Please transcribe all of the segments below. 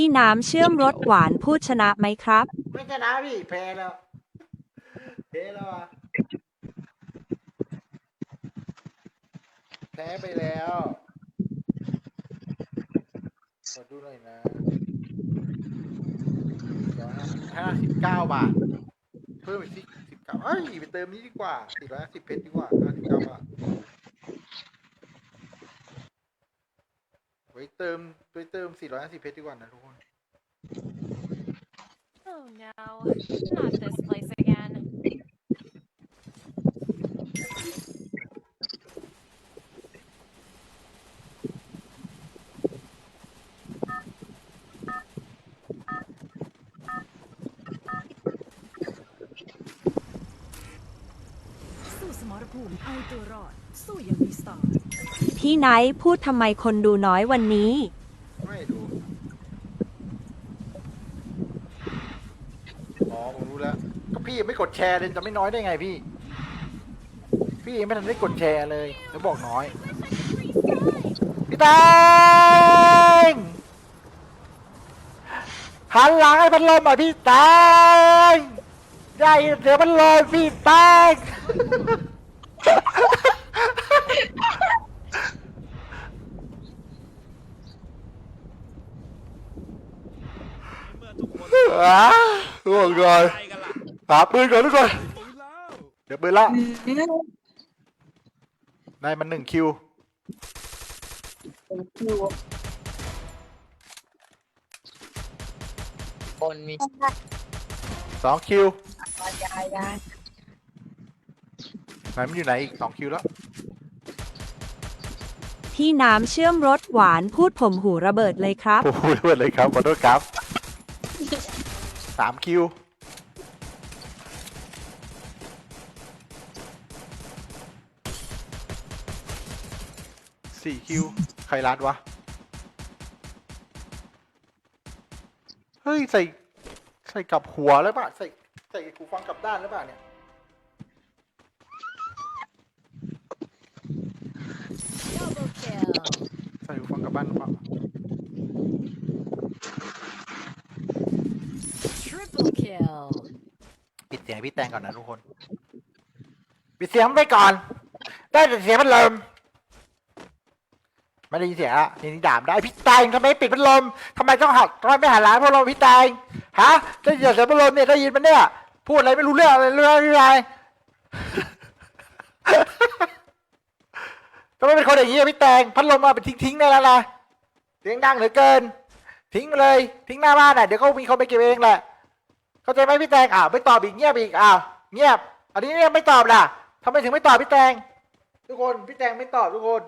พี่น้ำเชื่อมรสหวานพูดชนะไหมครับ ไม่ชนะพี่แพ้แล้วแพ้แล้วอะแพ้ไปแล้วขอดูหน่อยนะเดี๋ยวนะห้าสิบเก้าบาท เพิ่มอีกสิสิบเก้าเอ้ยไปเติมนี้ดีกว่าสี่ร้อยสิบเพชรดีกว่าห้าสิบเก้าบาท ไว้เติมไปเติม 450 เพชรดีกว่านะทุกคน Oh no, not this place again. สู้สม รภูมิเอาตัวรอด สู้อย่างมีสไตล์พี่ไนท์พูดทำไมคนดูน้อยวันนี้ ไม่ดู อ๋อ ผมรู้แล้ว ก็พี่ยังไม่กดแชร์เลยจะไม่น้อยได้ไงพี่ พี่ยังไม่ทันได้กดแชร์เลยแล้วบอกน้อย พี่แตงหันหลังให้พัดลมหน่อยพี่แตงได้ยินเสียงพัดลมพี่แตง เมื่อทุกคนอะห่วงก่อนไปกันล่ะหาปืนก่อนทุกคนปืนแล้วเดี๋ยวปืนละได้มันหนึ่งคิว คนมีสองคิว ยายยาย ไหนมันอยู่ไหนอีกสองคิวแล้ว พี่น้ำเชื่อมรสหวานพูดผมหูระเบิดเลยครับ โอ้โหเพื่อนเลยครับขอโทษครับสามคิว สี่คิว ใครร้านวะ เฮ้ย ใส่ ใส่กลับหัวแล้วป่ะ ใส่ ใส่หูฟังกลับด้านหรือเปล่าเนี่ย Double kill. ใส่หูฟังกลับบ้านหรือเปล่า Triple kill. ปิดเสียงพี่แตงก่อนนะทุกคน ปิดเสียงไปก่อน ได้แต่เสียงพัดลมไม่ได้ยินเสียงละทีนี้ด่ามได้พี่แตงทำไมปิดพัดลมทำไมต้องหักทำไมไม่หันหลังพัดลมพี่แตงฮะได้ยินเสียงพัดลมเนี่ยได้ยินมันเนี่ยพูดอะไรไม่รู้เรื่องอะไรเรื่องอะไร ทำไมเป็นคนอย่างนี้อะพี่แตงพัดลมมาไปทิ้งทิ้งๆได้แล้วนะเสียงดังเหลือเกิน ทิ้งไปเลย ทิ้งหน้าบ้านอะเดี๋ยวเขามีคนไปเก็บเองแหละเข้าใจไหมพี่แตงอ้าวไม่ตอบอีกเงียบอีกอ้าวเงียบ อันนี้เนี่ยไม่ตอบล่ะทำไมถึงไม่ตอบพี่แตง ทุกคนพี่แตงไม่ตอบทุกคน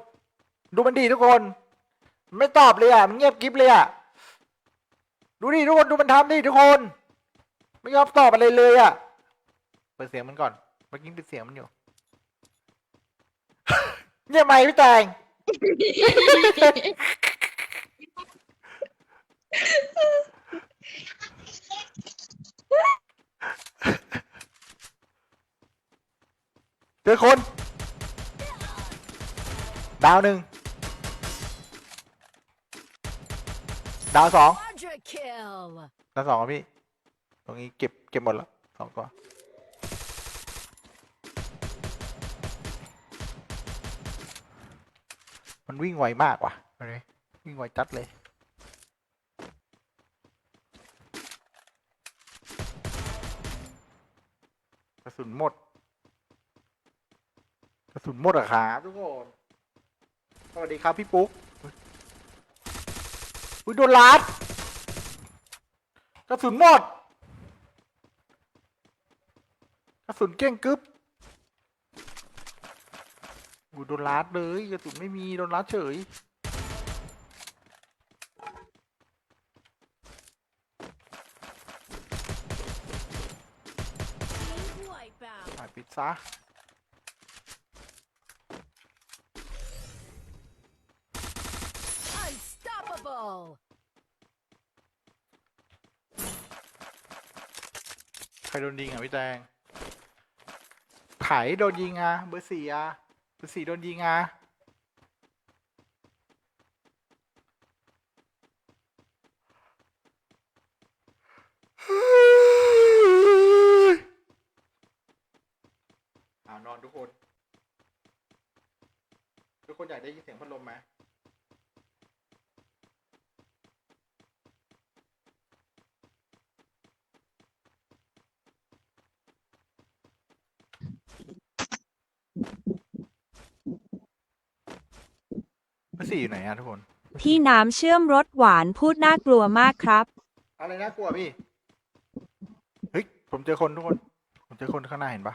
ดูมันดีทุกคน ไม่ตอบเลยอะมันเงียบกริบเลยอะดูดิทุกคนดูมันทำดิทุกคน ไม่ยอมตอบอะไรเลยอะเปิดเสียงมันก่อนเมื่อกี้ปิดเสียงมันอยู่ เงียบไหมพี่แตงเจอคน ดาวหนึ่งดาวสอง Quadra kill. ดาวสองอะพี่ ตรงนี้เก็บเก็บหมดแล้วสองตัว มันวิ่งไวมากว่ะเห็นไหมวิ่งไวจัดเลย กระสุนหมด กระสุนหมดอะครับทุกคน สวัสดีครับพี่ปุ๊กอุ้ยโดนลัดกระสุนหมด กระสุนเก้งกึ๊บ อูโดนลัดเลยกระสุนไม่มีโดนลัดเฉย Team wipeout. หายปิดซะ Unstoppable. ใครโดนยิงอะพี่แตงไข่โดนยิงอะเบอร์สี่อะ สุดสีโดนยิงอะนอนทุกคน ทุกคนอยากได้ยินเสียงพัดลมไหม สี่อยู่ไหนอะทุกคน พี่น้ำเชื่อมรสหวานพูดน่ากลัวมากครับ อะไรน่ากลัวพี่ เฮ้ย ผมเจอคนทุกคน ผมเจอคนข้างหน้าเห็นปะ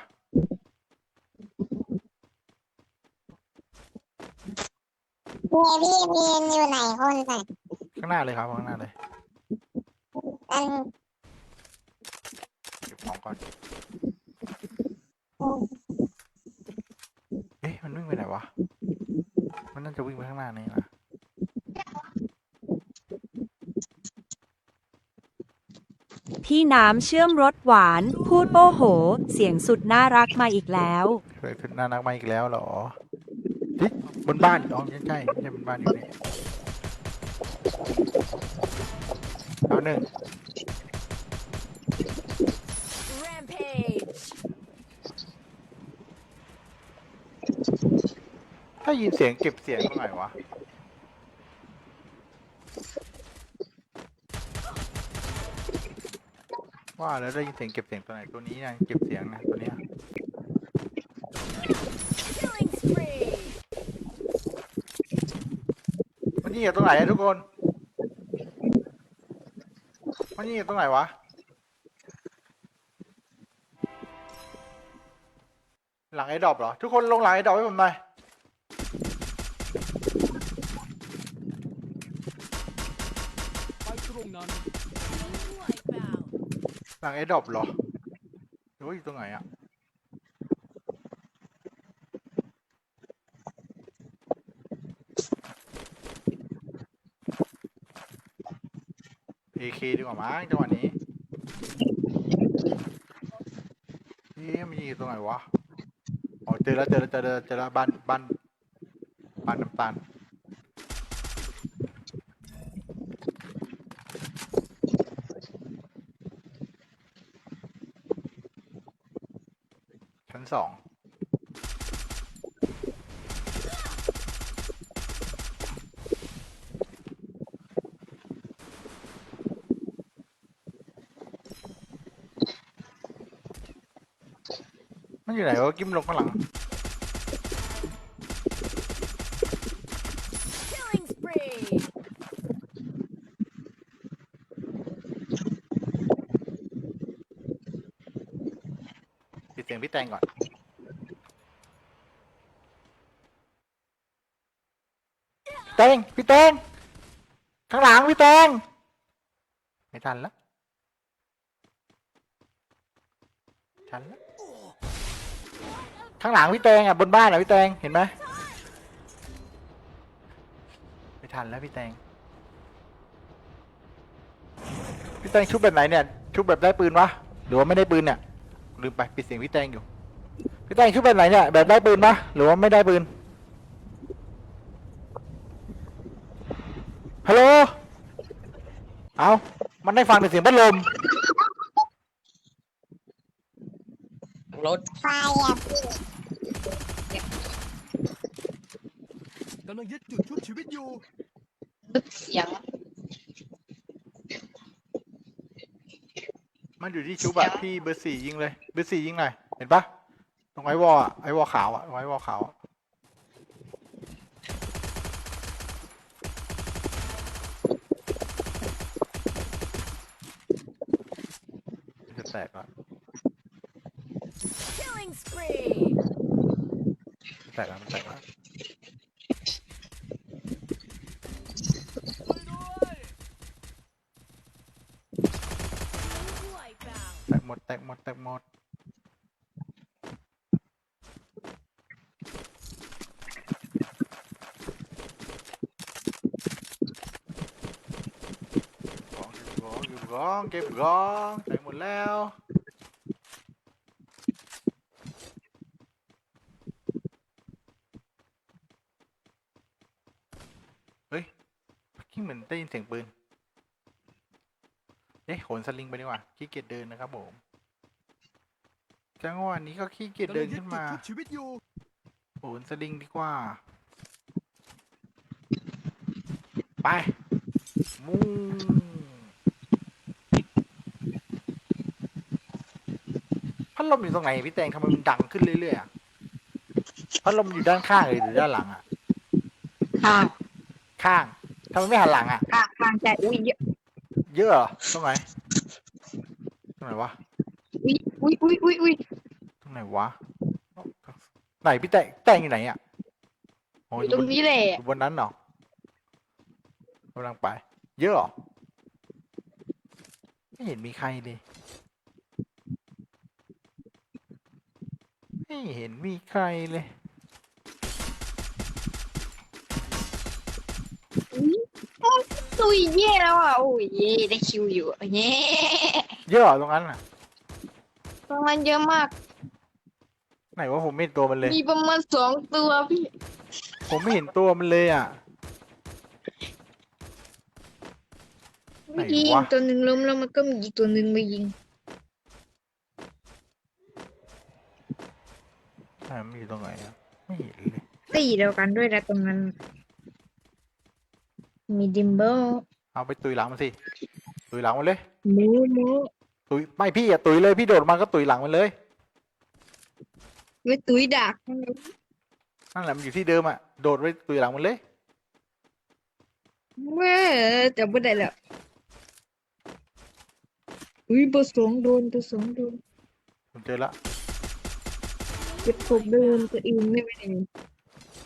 เนี่ยพี่มีนอยู่ไหนคนน่ะข้างหน้าเลยครับข้างหน้าเลยอันเก็บของก่อน เอ๊ะมันวิ่งไปไหนวะ มันน่าจะวิ่งไปข้างหน้านี่นะพี่น้ำเชื่อมรสหวาน พูดโอ้โห เสียงสุดน่ารักมาอีกแล้ว เคยขึ้นหน้านักมาอีกแล้วเหรอทิบนบ้านอ๋อใช่ใช่ไม่ใช่บนบ้านอยู่นี่เอาหนึ่ง Rampage. ถ้ายินเสียงเก็บเสียงตรงไหนวะ ว่าแล้วได้ยินเสียงเก็บเสียงตัวไหนตัวนี้นะเก็บเสียงนะตัวเนี้ย Killing spree. มันยิงอยู่ตรงไหนอะทุกคน มันยิงอยู่ตรงไหนวะ หลังไอ้ดอบเหรอ ทุกคนลงหลังไอ้ดอบให้ผมหน่อย ไปตรงนั้น Wipeout. หลังไอ้ดอบเหรอหรือว่าอยู่ตรงไหนอะ AK ดีกว่ามั้งจังหวะนี้เอ๊ะมันยิงอยู่ตรงไหนวะ อ๋อเจอแล้วเจอแล้วเจอแล้วเจอแล้วบ้านบ้านบ้านน้ำตาล นสองมันอยู่ไหนวะกิ้มลงข้างหลัง Killing spree. ปิดเสียงพี่แตงก่อน แตงพี่แตงข้างหลังพี่แตงไม่ทันแล้วทันแล้วข้างหลังพี่แตงอะบนบ้านอะพี่แตงเห็นไหมไม่ทันแล้วพี่แตงพี่แตงชุบแบบไหนเนี่ยชุบแบบได้ปืนวะหรือว่าไม่ได้ปืนเนี่ยลืมไปปิดเสียงพี่แตงอยู่พี่แตงชุดแบบไหนเนี่ยแบบได้ปืนปะหรือว่าไม่ได้ปืน ฮัลโหล เอามันได้ฟังแต่เสียงพัดลม รถไฟอะพี่กำลังยึดจุดชุบชีวิตอยู่ เสียงมันอยู่ที่ชุบอะที่เบอร์สี่ยิงเลย เบอร์สี่ยิงหน่อย เห็นปะ ตรงไอ้วอลอะไอ้วอลขาวอะตรงไอ้วอลขาวอะมันจะแตกละ Killing spree. แตกละมันแตกละ Wipeout. แตกหมดแตกหมดแตกหมดของเก็บของเก็บกองแตกหมดแล้ว เฮ้ยเมื่อกี้เหมือนได้ยินเสียงปืน เอ๊ะอ๊ะขนสลิงไปดีกว่าขี้เกียจเดินนะครับผมจังหวะนี้ก็ขี้เกียจกำเดิลันงยึดขึ้นจุดมาชุบชีวิตอยู่โขนสลิงดีกว่า ไปมูพัดลมอยู่ตรงไหนพี่แตงทำไมมันดังขึ้นเรื่อยๆอะพัดลมอยู่ด้านข้างหรือด้านหลังอะข้างข้าง ทำไมไม่หันหลังอะข้างข้างใจอุ้ยเยอะเยอะเหรอตรงไหนตรงไหนวะอุ้ยอุ้ยอุ้ยอุ้ยอุ้ยตรงไหนวะไหนพี่แตงแตงอยู่ไหนอะโอ้อยอยู่ตรบงนนี้แหละอยู่บนนั้นเหรอกำลังไป เยอะเหรอไม่เห็นมีใครเลยไม่เห็นมีใครเลย ตุยเย่แล้วอะโอ้ยเย่ได้คิวอยู่เย่เยอะเหรอตรงนั้นน่ะ ประมาณเยอะมาก ไหนว่าผมไม่เห็นตัวมันเลย มีประมาณสองตัวพี่ ผมไม่เห็นตัวมันเลยอะ ไหนยิงวะตัวหนึ่งล้มแล้วมันก็มีอีกตัวหนึ่งมายิง ไหนมันอยู่ตรงไหนอะไม่เห็นเลย ตีเดียวกันด้วยนะตรงนั้น มีดิมเบิลเอาไปตุยหลังมันสิ ตุยหลังมันเลย หมูหมูตุยไม่พี่อย่าตุยเลยพี่โดดมาก็ตุยหลังมันเลย ไว้ตุ้ยดักนั่นแหละมันอยู่ที่เดิมอะ โดดไว้ตุยหลังมันเลย เว้ยจับไม่ได้แล้วอุ้ยเบอร์สองโดนเบอร์สองโดนผมเจอละเก็บผมโดนตัวอื่นไม่เป็นไร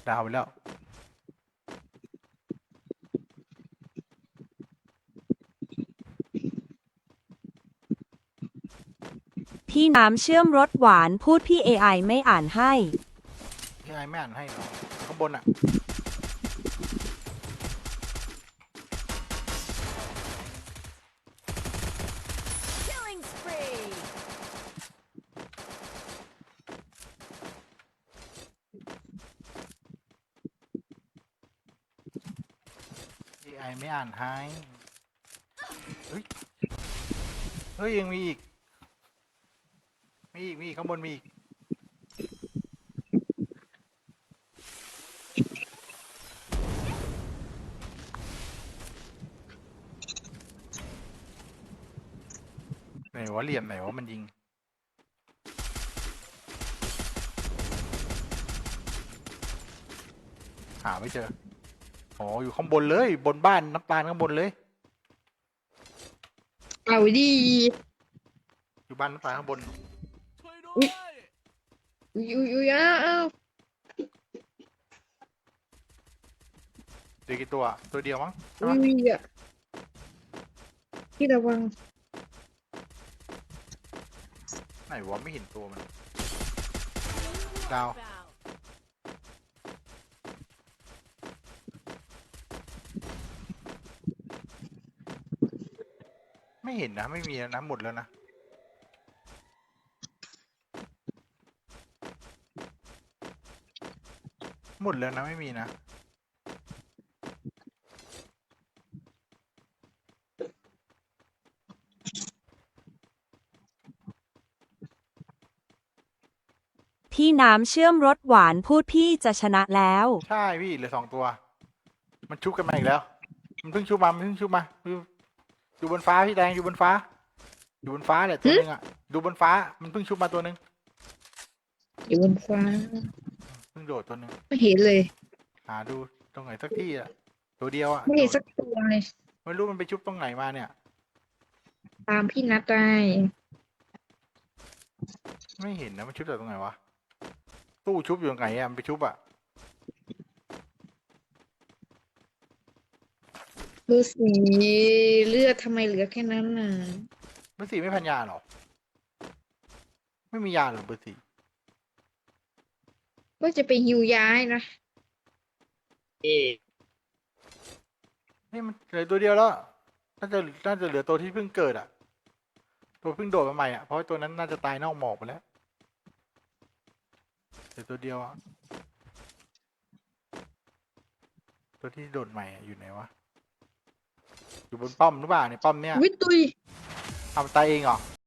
ดาวไปแล้ว พี่น้ำเชื่อมรสหวานพูดพี่ AI ไม่อ่านให้ พี่ไอไม่อ่านให้หรอข้างบนอะ Killing spree. พี่ไอไม่อ่านให้ เฮ้ย เฮ้ยยังมีอีกมีอีกมีอีก ข้างบนมีอีกไหนวะเหลี่ยมไหนวะมันยิง หาไม่เจอ อ๋อ อยู่ข้างบนเลย บนบ้านน้ำตาลข้างบนเลย เอาดี อยู่บ้านน้ำตาลข้างบนช่วยด้วย อุ้ยอุ้ยอุ้ยอ้าวอ้าวเดี๋ยวกี่ตัว ตัวเดียวมั้งใช่อุ้ปะยอะพี่ระวังไหนวะไม่เห็นตัวมัน ดาว Wipeout. ไม่เห็นนะ ไม่มีแล้วนะ หมดแล้วนะ หมดแล้วนะไม่มีนะ พี่น้ำเชื่อมรสหวานพูดพี่จะชนะแล้ว ใช่พี่เหลือสองตัว มันชุบกันมาอีกแล้ว มันเพิ่งชุบมามันเพิ่งชุบมาอยู่อยู่บนฟ้าพี่แดงอยู่บนฟ้า อยู่บนฟ้าแหละตัวหนึงอะดูบนฟ้ามันเพิ่งชุบมาตัวหนึง อยู่บนฟ้าเพิ่ง โดดตัวหนึงไม่เห็นเลย หาดูตรงไหนสักที่อะตัวเดียวอะไม่เห็นโดสัดกตัวเลย ไม่รู้มันไปชุบตรงไหนมาเนี่ย ตามพี่นัดได้ไม่เห็นนะมันชุบจากตรงไหนวะตู้ชุบอยู่ตรงไหนอะมันไปชุบอะเบอร์สีเลือดทำไมเหลือแค่นั้นน่ะ เบอร์สี่ไม่พันยาหรอ ไม่มียาหรอเบอร์สี่ ก็จะไปหิวย้ายนะนี่มันเหลือตัวเดียวแล้วน่าจะน่าจะเหลือตัวที่เพิ่งเกิดอะ ตัวเพิ่งโดดมาใหม่อะเพราะว่าตัวนั้นน่าจะตายนอกหมอกไปแล้วเหลือตัวเดียวอะตัวที่โดดใหม่อะอยู่ไหนวะอยู่บนป้อมหรือเปล่าเนี่ยป้อมเนี่ยวิตุยทำตายเองเหรอ